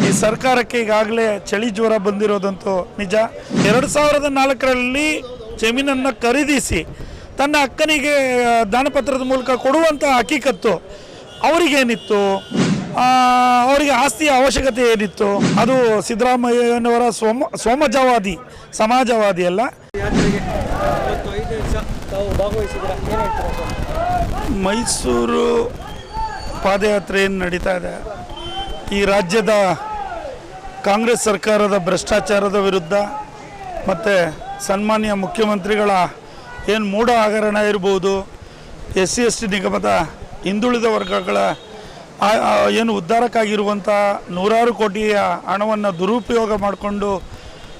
ಈ ಸರ್ಕಾರಕ್ಕೆ ಈಗಾಗಲೇ ಚಳಿ ಜ್ವರ ಬಂದಿರೋದಂತೂ ನಿಜ. ಎರಡು ಸಾವಿರದ ನಾಲ್ಕರಲ್ಲಿ ಜಮೀನನ್ನು ಖರೀದಿಸಿ ತನ್ನ ಅಕ್ಕನಿಗೆ ದಾನಪತ್ರದ ಮೂಲಕ ಕೊಡುವಂಥ ಹಕ್ಕಿಕತ್ತು ಅವರಿಗೇನಿತ್ತು? ಅವರಿಗೆ ಆಸ್ತಿಯ ಅವಶ್ಯಕತೆ ಏನಿತ್ತು? ಅದು ಸಿದ್ದರಾಮಯ್ಯನವರ ಸೋಮ, ಸೋಮಜವಾದಿ, ಸಮಾಜವಾದಿ ಅಲ್ಲ? ಮೈಸೂರು ಪಾದಯಾತ್ರೆ ಏನು ನಡೀತಾ ಇದೆ? ಈ ರಾಜ್ಯದ ಕಾಂಗ್ರೆಸ್ ಸರ್ಕಾರದ ಭ್ರಷ್ಟಾಚಾರದ ವಿರುದ್ಧ ಮತ್ತು ಸನ್ಮಾನ್ಯ ಮುಖ್ಯಮಂತ್ರಿಗಳ ಏನು ಮೂಢ ಹಗರಣ ಇರ್ಬೋದು, ಎಸ್ ಸಿ, ಎಸ್ ಟಿ ನಿಗಮದ ಹಿಂದುಳಿದ ವರ್ಗಗಳ ಏನು ಉದ್ಧಾರಕ್ಕಾಗಿರುವಂಥ ನೂರಾರು ಕೋಟಿಯ ಹಣವನ್ನು ದುರುಪಯೋಗ ಮಾಡಿಕೊಂಡು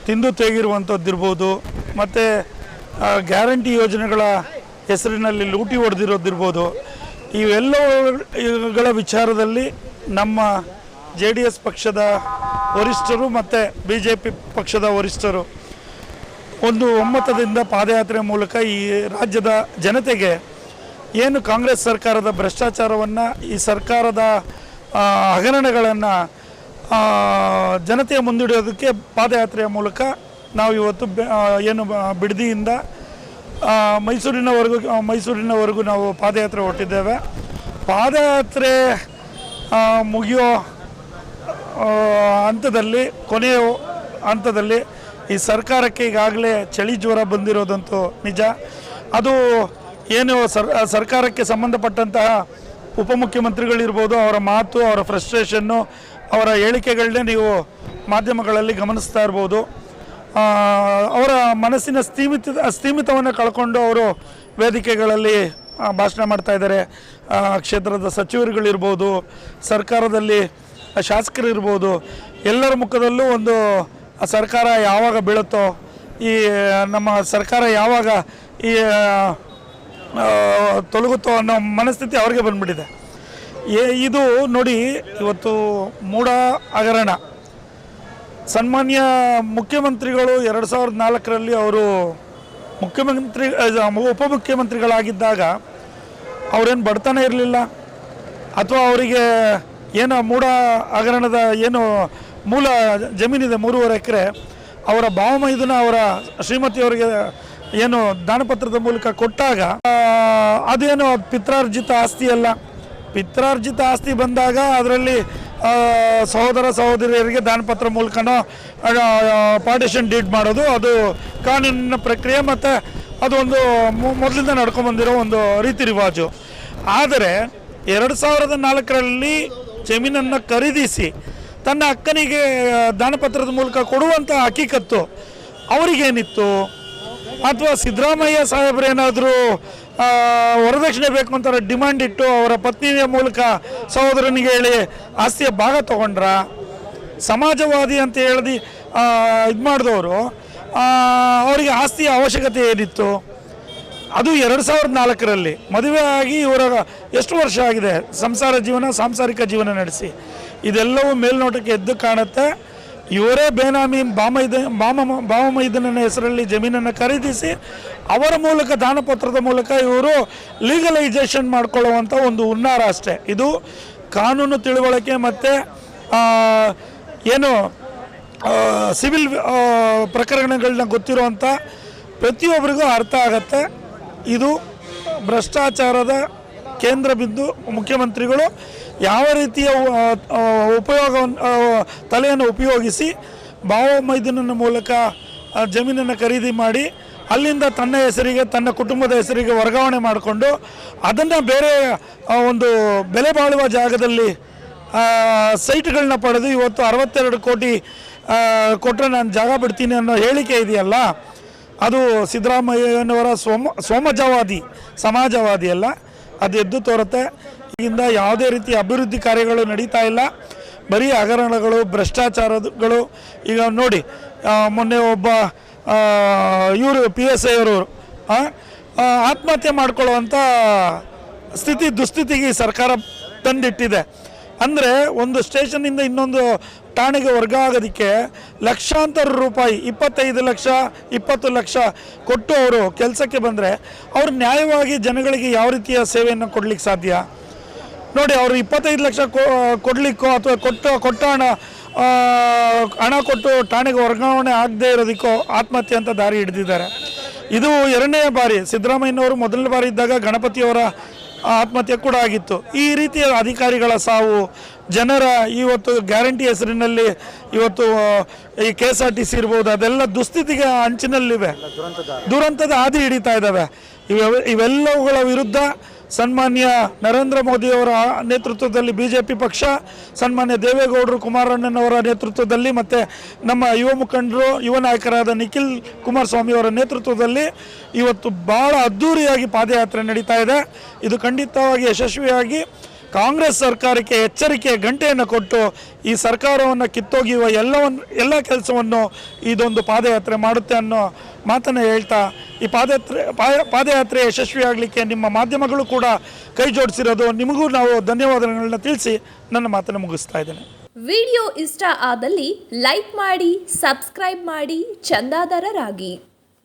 ತಿಂದು ತೆಗಿರುವಂಥದ್ದಿರ್ಬೋದು ಮತ್ತು ಗ್ಯಾರಂಟಿ ಯೋಜನೆಗಳ ಹೆಸರಿನಲ್ಲಿ ಲೂಟಿ ಹೊಡೆದಿರೋದಿರ್ಬೋದು ಇವೆಲ್ಲವುಗಳ ವಿಚಾರದಲ್ಲಿ ನಮ್ಮ ಜೆ ಡಿ ಎಸ್ ಪಕ್ಷದ ವರಿಷ್ಠರು ಮತ್ತು ಬಿ ಜೆ ಪಿ ಪಕ್ಷದ ವರಿಷ್ಠರು ಒಂದು ಒಮ್ಮತದಿಂದ ಪಾದಯಾತ್ರೆ ಮೂಲಕ ಈ ರಾಜ್ಯದ ಜನತೆಗೆ ಏನು ಕಾಂಗ್ರೆಸ್ ಸರ್ಕಾರದ ಭ್ರಷ್ಟಾಚಾರವನ್ನು, ಈ ಸರ್ಕಾರದ ಹಗರಣಗಳನ್ನು ಜನತೆಯ ಮುಂದಿಡೋದಕ್ಕೆ ಪಾದಯಾತ್ರೆಯ ಮೂಲಕ ನಾವು ಇವತ್ತು ಏನು ಬಿಡದಿಯಿಂದ ಮೈಸೂರಿನವರೆಗೂ ಮೈಸೂರಿನವರೆಗೂ ನಾವು ಪಾದಯಾತ್ರೆ ಹೊರಟಿದ್ದೇವೆ. ಪಾದಯಾತ್ರೆ ಮುಗಿಯೋ ಹಂತದಲ್ಲಿ, ಕೊನೆಯ ಹಂತದಲ್ಲಿ ಈ ಸರ್ಕಾರಕ್ಕೆ ಈಗಾಗಲೇ ಚಳಿ ಜ್ವರ ಬಂದಿರೋದಂತೂ ನಿಜ. ಅದು ಏನು ಸರ್, ಸರ್ಕಾರಕ್ಕೆ ಸಂಬಂಧಪಟ್ಟಂತಹ ಉಪಮುಖ್ಯಮಂತ್ರಿಗಳಿರ್ಬೋದು, ಅವರ ಮಾತು, ಅವರ ಫ್ರಸ್ಟ್ರೇಷನ್ನು, ಅವರ ಹೇಳಿಕೆಗಳನ್ನೇ ನೀವು ಮಾಧ್ಯಮಗಳಲ್ಲಿ ಗಮನಿಸ್ತಾ ಇರ್ಬೋದು. ಅವರ ಮನಸ್ಸಿನ ಸ್ಥೀಮಿತ ಸ್ಥೀಮಿತವನ್ನು ಕಳ್ಕೊಂಡು ಅವರು ವೇದಿಕೆಗಳಲ್ಲಿ ಭಾಷಣ ಮಾಡ್ತಾ ಇದ್ದಾರೆ. ಕ್ಷೇತ್ರದ ಸಚಿವರುಗಳಿರ್ಬೋದು, ಸರ್ಕಾರದಲ್ಲಿ ಶಾಸಕರಿರ್ಬೋದು ಎಲ್ಲರ ಮುಖದಲ್ಲೂ ಒಂದು ಸರ್ಕಾರ ಯಾವಾಗ ಬೀಳುತ್ತೋ, ಈ, ನಮ್ಮ ಸರ್ಕಾರ ಯಾವಾಗ ಈ ತೊಲಗುತ್ತೋ ಅನ್ನೋ ಮನಸ್ಥಿತಿ ಅವ್ರಿಗೆ ಬಂದ್ಬಿಟ್ಟಿದೆ. ಏ- ಇದು ನೋಡಿ, ಇವತ್ತು ಮೂಡ ಹಗರಣ. ಸನ್ಮಾನ್ಯ ಮುಖ್ಯಮಂತ್ರಿಗಳು ಎರಡು ಸಾವಿರದ ನಾಲ್ಕರಲ್ಲಿ ಅವರು ಮುಖ್ಯಮಂತ್ರಿ ಉಪಮುಖ್ಯಮಂತ್ರಿಗಳಾಗಿದ್ದಾಗ ಅವರೇನು ಬಡತನ ಇರಲಿಲ್ಲ, ಅಥವಾ ಅವರಿಗೆ ಏನು ಮೂಡ ಹಗರಣದ ಏನು ಮೂಲ ಜಮೀನಿದೆ, ಮೂರುವರೆ ಎಕರೆ, ಅವರ ಭಾವಮೈದುನ ಅವರ ಶ್ರೀಮತಿಯವರಿಗೆ ಏನು ದಾನಪತ್ರದ ಮೂಲಕ ಕೊಟ್ಟಾಗ ಅದೇನು ಪಿತ್ರಾರ್ಜಿತ ಆಸ್ತಿ ಅಲ್ಲ ಪಿತ್ರಾರ್ಜಿತ ಆಸ್ತಿ ಬಂದಾಗ ಅದರಲ್ಲಿ ಸಹೋದರ ಸಹೋದರಿಯರಿಗೆ ದಾನಪತ್ರ ಮೂಲಕನೋ ಪಾರ್ಟಿಷನ್ ಡೀಡ್ ಮಾಡೋದು, ಅದು ಕಾನೂನಿನ ಪ್ರಕ್ರಿಯೆ ಮತ್ತು ಅದು ಒಂದು ಮೊ- ಮೊದಲಿಂದ ನಡ್ಕೊಂಡ್ಬಂದಿರೋ ಒಂದು ರೀತಿ ರಿವಾಜು. ಆದರೆ, ಎರಡು ಸಾವಿರದ ನಾಲ್ಕರಲ್ಲಿ ಜಮೀನನ್ನು ಖರೀದಿಸಿ ತನ್ನ ಅಕ್ಕನಿಗೆ ದಾನಪತ್ರದ ಮೂಲಕ ಕೊಡುವಂಥ ಹಕ್ಕಿಕತ್ತು ಅವರಿಗೇನಿತ್ತು? ಅಥವಾ ಸಿದ್ದರಾಮಯ್ಯ ಸಾಹೇಬ್ರೇನಾದರೂ ವರದಕ್ಷಿಣೆ ಬೇಕು ಅಂತ ಡಿಮ್ಯಾಂಡ್ ಇಟ್ಟು ಅವರ ಪತ್ನಿಯ ಮೂಲಕ ಸಹೋದರನಿಗೆ ಹೇಳಿ ಆಸ್ತಿಯ ಭಾಗ ತಗೊಂಡ್ರ? ಸಮಾಜವಾದಿ ಅಂತ ಹೇಳಿ ಇದು ಮಾಡಿದವರು ಅವರಿಗೆ ಆಸ್ತಿಯ ಅವಶ್ಯಕತೆ ಏನಿತ್ತು? ಅದು ಎರಡು ಸಾವಿರದ ನಾಲ್ಕರಲ್ಲಿ ಮದುವೆ ಆಗಿ ಇವರ ಎಷ್ಟು ವರ್ಷ ಆಗಿದೆ? ಸಂಸಾರ ಜೀವನ, ಸಾಂಸಾರಿಕ ಜೀವನ ನಡೆಸಿ. ಇದೆಲ್ಲವೂ ಮೇಲ್ನೋಟಕ್ಕೆ ಎದ್ದು ಕಾಣುತ್ತೆ. ಇವರೇ ಬೇನಾಮಿ ಬಾಮೈದ, ಬಾಮ ಬಾಮೈದನ ಹೆಸರಲ್ಲಿ ಜಮೀನನ್ನು ಖರೀದಿಸಿ, ಅವರ ಮೂಲಕ, ದಾನಪತ್ರದ ಮೂಲಕ ಇವರು ಲೀಗಲೈಸೇಷನ್ ಮಾಡಿಕೊಳ್ಳುವಂಥ ಒಂದು ಹುನ್ನಾರ ಅಷ್ಟೇ. ಇದು ಕಾನೂನು ತಿಳುವಳಿಕೆ ಮತ್ತು ಏನು ಸಿವಿಲ್ ಪ್ರಕರಣಗಳನ್ನ ಗೊತ್ತಿರುವಂಥ ಪ್ರತಿಯೊಬ್ಬರಿಗೂ ಅರ್ಥ ಆಗತ್ತೆ. ಇದು ಭ್ರಷ್ಟಾಚಾರದ ಕೇಂದ್ರ ಬಿದ್ದು ಮುಖ್ಯಮಂತ್ರಿಗಳು ಯಾವ ರೀತಿಯ ಉಪಯೋಗವನ್ನು ತಲೆಯನ್ನು ಉಪಯೋಗಿಸಿ ಭಾವ ಮೈದಾನನ ಮೂಲಕ ಜಮೀನನ್ನು ಖರೀದಿ ಮಾಡಿ ಅಲ್ಲಿಂದ ತನ್ನ ಹೆಸರಿಗೆ, ತನ್ನ ಕುಟುಂಬದ ಹೆಸರಿಗೆ ವರ್ಗಾವಣೆ ಮಾಡಿಕೊಂಡು ಅದನ್ನು ಬೇರೆ ಒಂದು ಬೆಲೆ ಬಾಳುವ ಜಾಗದಲ್ಲಿ ಸೈಟ್ಗಳನ್ನ ಪಡೆದು ಇವತ್ತು ಅರವತ್ತೆರಡು ಕೋಟಿ ಕೊಟ್ಟರೆ ನಾನು ಜಾಗ ಬಿಡ್ತೀನಿ ಅನ್ನೋ ಹೇಳಿಕೆ ಇದೆಯಲ್ಲ ಅದು ಸಿದ್ದರಾಮಯ್ಯನವರ ಸೋಮ, ಸೋಮಜವಾದಿ, ಸಮಾಜವಾದಿ ಅಲ್ಲ. ಅದು ಎದ್ದು ತೋರುತ್ತೆ. ಈಗಿಂದ ಯಾವುದೇ ರೀತಿ ಅಭಿವೃದ್ಧಿ ಕಾರ್ಯಗಳು ನಡೀತಾ ಇಲ್ಲ. ಬರೀ ಹಗರಣಗಳು, ಭ್ರಷ್ಟಾಚಾರಗಳು. ಈಗ ನೋಡಿ ಮೊನ್ನೆ ಒಬ್ಬ ಇವರು ಪಿ ಎಸ್ ಐ ಅವರು ಆತ್ಮಹತ್ಯೆ ಮಾಡ್ಕೊಳ್ಳುವಂಥ ಸ್ಥಿತಿ, ದುಸ್ಥಿತಿಗೆ ಸರ್ಕಾರ ತಂದಿಟ್ಟಿದೆ. ಅಂದರೆ ಒಂದು ಸ್ಟೇಷನ್ನಿಂದ ಇನ್ನೊಂದು ಠಾಣೆಗೆ ವರ್ಗ ಆಗೋದಕ್ಕೆ ಲಕ್ಷಾಂತರ ರೂಪಾಯಿ, ಇಪ್ಪತ್ತೈದು ಲಕ್ಷ, ಇಪ್ಪತ್ತು ಲಕ್ಷ ಕೊಟ್ಟು ಅವರು ಕೆಲಸಕ್ಕೆ ಬಂದರೆ ಅವರು ನ್ಯಾಯವಾಗಿ ಜನಗಳಿಗೆ ಯಾವ ರೀತಿಯ ಸೇವೆಯನ್ನು ಕೊಡಲಿಕ್ಕೆ ಸಾಧ್ಯ? ನೋಡಿ, ಅವರು ಇಪ್ಪತ್ತೈದು ಲಕ್ಷ ಕೊಡಲಿಕ್ಕೋ ಅಥವಾ ಕೊಟ್ಟ ಕೊಟ್ಟ ಹಣ ಹಣ ಕೊಟ್ಟು ಠಾಣೆಗೆ ವರ್ಗಾವಣೆ ಆಗದೇ ಇರೋದಕ್ಕೋ ಆತ್ಮಹತ್ಯೆ ಅಂತ ದಾರಿ ಹಿಡಿದಿದ್ದಾರೆ. ಇದು ಎರಡನೇ ಬಾರಿ ಸಿದ್ದರಾಮಯ್ಯನವರು ಮೊದಲನೇ ಬಾರಿ ಇದ್ದಾಗ ಗಣಪತಿಯವರ ಆತ್ಮಹತ್ಯೆ ಕೂಡ ಆಗಿತ್ತು. ಈ ರೀತಿಯ ಅಧಿಕಾರಿಗಳ ಸಾವು ಜನರ ಇವತ್ತು ಗ್ಯಾರಂಟಿ ಹೆಸರಿನಲ್ಲಿ ಇವತ್ತು ಈ K S R T C ಇರ್ಬೋದು, ಅದೆಲ್ಲ ದುಸ್ಥಿತಿಗೆ ಅಂಚಿನಲ್ಲಿವೆ. ದುರಂತದ ಹಾದಿ ಹಿಡಿತಾ ಇದ್ದಾವೆ. ಇವೆ ಇವೆಲ್ಲವುಗಳ ವಿರುದ್ಧ ಸನ್ಮಾನ್ಯ ನರೇಂದ್ರ ಮೋದಿಯವರ ನೇತೃತ್ವದಲ್ಲಿ ಬಿ ಜೆ ಪಿ ಪಕ್ಷ, ಸನ್ಮಾನ್ಯ ದೇವೇಗೌಡರು ಕುಮಾರಣ್ಣನವರ ನೇತೃತ್ವದಲ್ಲಿ ಮತ್ತು ನಮ್ಮ ಯುವ ಮುಖಂಡರು, ಯುವ ನಾಯಕರಾದ ನಿಖಿಲ್ ಕುಮಾರಸ್ವಾಮಿ ಅವರ ನೇತೃತ್ವದಲ್ಲಿ ಇವತ್ತು ಭಾಳ ಅದ್ಧೂರಿಯಾಗಿ ಪಾದಯಾತ್ರೆ ನಡೀತಾ ಇದೆ. ಇದು ಖಂಡಿತವಾಗಿ ಯಶಸ್ವಿಯಾಗಿ ಕಾಂಗ್ರೆಸ್ ಸರ್ಕಾರಕ್ಕೆ ಎಚ್ಚರಿಕೆಯ ಗಂಟೆಯನ್ನು ಕೊಟ್ಟು ಈ ಸರ್ಕಾರವನ್ನು ಕಿತ್ತೊಗೆಯುವ ಎಲ್ಲವನ್ನು ಎಲ್ಲ ಕೆಲಸವನ್ನು ಇದೊಂದು ಪಾದಯಾತ್ರೆ ಮಾಡುತ್ತೆ ಅನ್ನೋ ಮಾತನ್ನು ಹೇಳ್ತಾ, ಈ ಪಾದಯಾತ್ರೆ ಪಾದಯಾತ್ರೆ ಯಶಸ್ವಿಯಾಗಲಿಕ್ಕೆ ನಿಮ್ಮ ಮಾಧ್ಯಮಗಳು ಕೂಡ ಕೈ ಜೋಡಿಸಿರೋದು ನಿಮಗೂ ನಾವು ಧನ್ಯವಾದಗಳನ್ನ ತಿಳಿಸಿ ನನ್ನ ಮಾತನ್ನು ಮುಗಿಸ್ತಾ ಇದ್ದೇನೆ. ವಿಡಿಯೋ ಇಷ್ಟ ಆದಲ್ಲಿ ಲೈಕ್ ಮಾಡಿ, ಸಬ್ಸ್ಕ್ರೈಬ್ ಮಾಡಿ, ಚಂದಾದಾರರಾಗಿ.